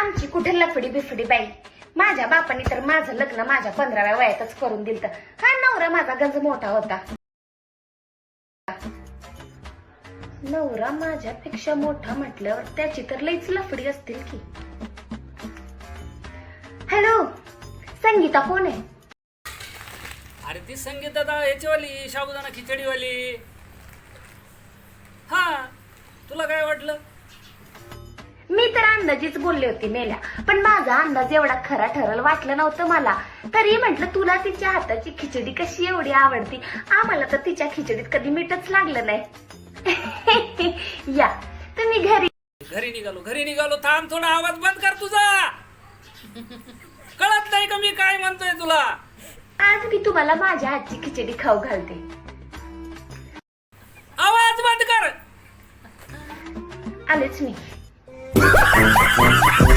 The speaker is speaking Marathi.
आमची कुठे लफडी बिफडी बाई? माझ्या बापाने तर माझं लग्न माझ्या पंधराव्या वयातच करून दिलं हा नवरा माझा गंज मोठा होता. नवरा माझ्यापेक्षा मोठा म्हटल्यावर त्याची तर लईच लफडी असतील की. हॅलो संगीता कोण आहे? अरे ती संगीत दादा याचीवाली साबुदाणा खिचडीवाली. हा तुला काय वाटलं? मी तर अंदाजीच बोलले होते मेल्या. पण माझा अंदाज एवढा खरा ठरल वाटलं नव्हतं मला. तरी म्हंटल तुला तिच्या हाताची खिचडी कशी एवढी आवडती? आम्हाला तर तिच्या खिचडीत कधी मीठच लागलं नाही. या. तुम्ही घरी घरी निघालो घरी निघालो. थांब थोडा आवाज बंद कर तुझा. कळत नाही का मी काय म्हणतोय तुला? आज मी तुम्हाला माझ्या हातची खिचडी खाऊ घालते. आवाज बंद कर. आलेच मी. Twitter.